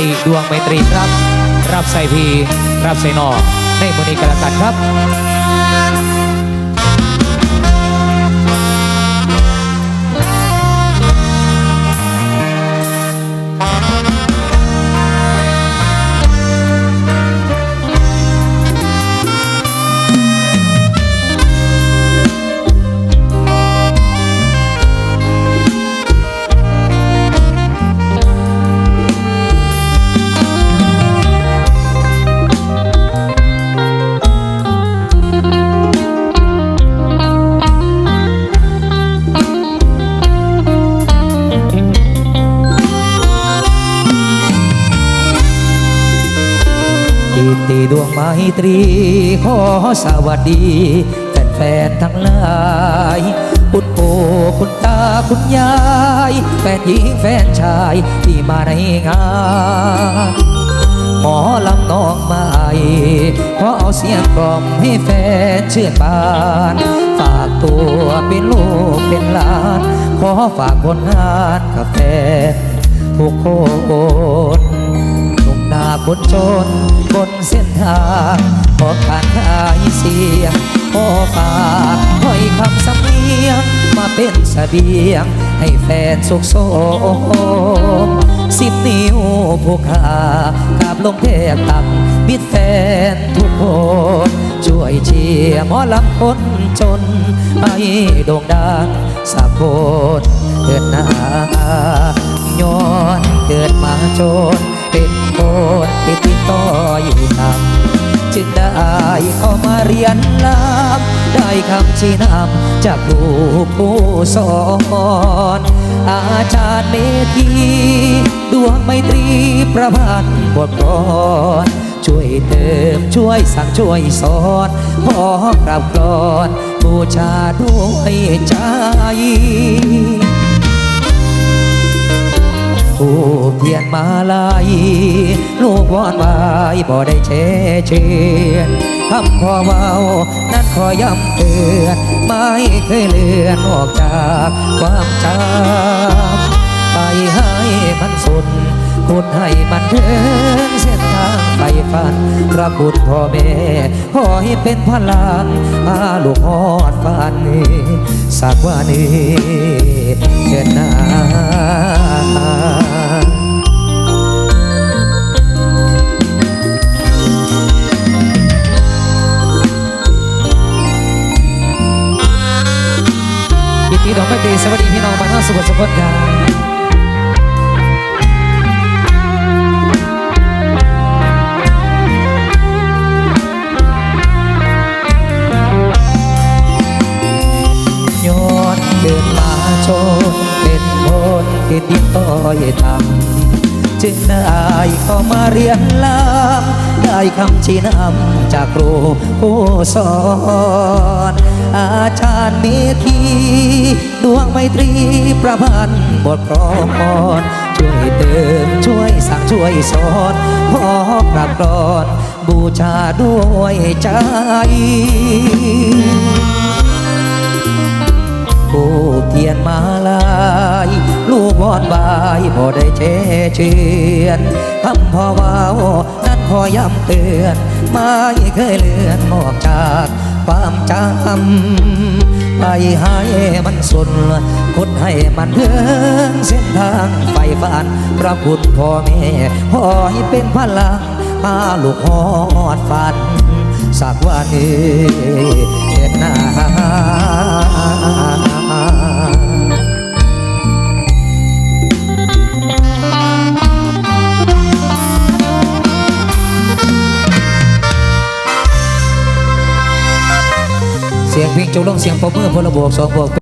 ติดวงไมตรีครับ รับใส่พีรับใส่นอในมือนี้กันละกันครับ ดวงไมตรี ขอสวัสดีแฟนๆทั้งหลายคุณปู่คุณตาคุณยาย แฟนหญิงแฟนชายที่มาในงานหมอลำน้องไม้ขอเอาเสียงกล่อมให้แฟนเชื่อบาน ฝากตัวเป็นลูกเป็นหลาน ขอฝากผลงานกับแฟนทุกคน คนจนบนเส้นทางขอการขายเสียงขอฝากถ้อยคำสำเนียงมาเป็นเสบียง ให้แฟนสุขสมสิบนิ้วผู้ขากราบลงเทพตักมิตรแฟนทุกคนช่วยเชียร์หมอลำคนจนให้โด่งดังสากลเกิดหน้าย้อนเกิดมาจน เป็นคนที่ติดต่ออยู่ต่ำจึงได้เข้ามาเรียนลำได้คำชี้นำจากครูผู้สอนอาจารย์เมธีดวงไมตรีประพันธ์บทกลอนช่วยเติมช่วยสั่งช่วยสอนขอกราบกรอนบูชาด้วยใจผู้ เพียนมาลายลูกวอนไว้บ่ได้เชเชียนคำขอเว้านั้นขอย้ำเตือนไม่เคยเลือนออกจากความจำไปให้มันสุดขุดให้มันถึงเส้นทางไปฝันพระคุณพ่อแม่ขอให้เป็นพลังพาลูกหอดฝันสักวันนี้เดินน้า ยินดีดอกไม้ตีสวัสดีพี่น้องมานอกสุขสุขกันย้อนเกิดมาโชนเป็นคนที่ติดต่อยทำจึงได้เข้ามาเรียนลำได้คำชี้นำจากครูผู้สอน อาจารย์เมธี ดวงไมตรีประพันธ์บทกลอนช่วยเติมช่วยสั่งช่วยสอนขอกราบกรอนบูชาด้วยใจผู้เทียนมาลายลูกวอนบายบ่ได้เชเชียนคำพ่อว้านั้นขอย้ำเตือนไม่เคยเลือนออกจาก ความจำไปให้มันสุดคุดให้มันเดินเส้นทางไฟฝันพระคุณพ่อแม่ขอให้เป็นพลังพาลูกหอดฝัน สักวันนี้เห็นหน้า สียงเพลงจงลงเสียงปรบมือพลบวกสองบวก